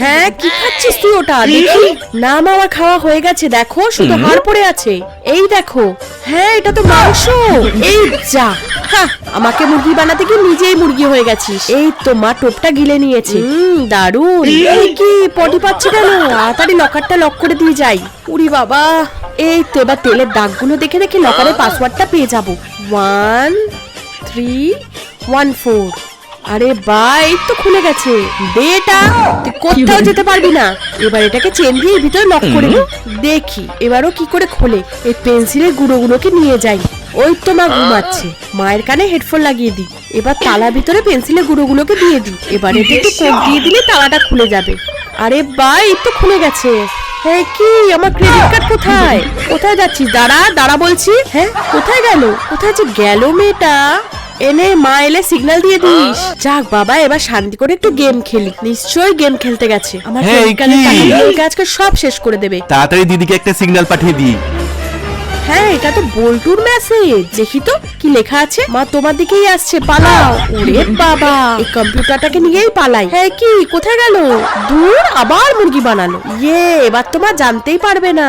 হ্যাঁ কি খাচ্ছিস তুই ওটা? দেখি। না মা, আমার খাওয়া হয়ে গেছে দেখো শুধু হাড় পড়ে আছে। এই দেখো। হ্যাঁ এটা তো মাংস। এই যা। আমাকে মুরগি বানাতে গিয়ে নিজেই মুরগি হয়ে গেছিস। এই তো মা টোপটা গিলে নিয়েছে। দারুণ এই কি পটি পাচ্ছে কেন? তাড়াতাড়ি লকারটা লক করে দিয়ে যাই। উরি বাবা। এই তো এবার তেলের দাগগুলো দেখে দেখে লকারের পাসওয়ার্ডটা পেয়ে যাব। ওয়ান থ্রি ওয়ান ফোর আরে বা এই তো খুলে গেছে। দে এটা তুই কোথাও যেতে পারবি না। এবার এটাকে চেন দিয়ে ভিতরে লক করে নি। দেখি এবারও কি করে খোলে। এই পেন্সিলের গুঁড়োগুলোকে নিয়ে যাই। ওই তো মা ঘুমাচ্ছে। মায়ের কানে হেডফোন লাগিয়ে দিই। এবার তালা ভিতরে পেন্সিলের গুঁড়োগুলোকে দিয়ে দিই। এবার এটা একটু কোট দিয়ে দিলে তালাটা খুলে যাবে। আরে বা এই তো খুলে গেছে। হ্যাঁ কি? আমার ক্রেডিট কার্ড কোথায়? কোথায় যাচ্ছিস? দাঁড়া দাঁড়া বলছি। হ্যাঁ কোথায় গেল? কোথায় যে গেল মেয়েটা? এনে মা এলে সিগন্যাল দিয়ে দিস। যাক বাবা এবার শান্তি করে একটু গেম খেলি। নিশ্চয়ই গেম খেলতে গেছে। আমার হ্যাঁ, কি? টাকা আজকে সব শেষ করে দেবে। তাড়াতাড়ি দিদিকে একটা সিগন্যাল পাঠিয়ে দিই। হ্যাঁ এটা তো বল্টুর মেসেজ দেখি তো কি লেখা আছে? মা তোমার দিকেই আসছে পালাও। ওরে বাবা এই কম্পিউটারটাকে নিয়েই পালাই। হ্যাঁ কি? কোথায় গেল? দূর আবার মুরগি বানালো। ইয়ে এবার তোমার জানতেই পারবে না।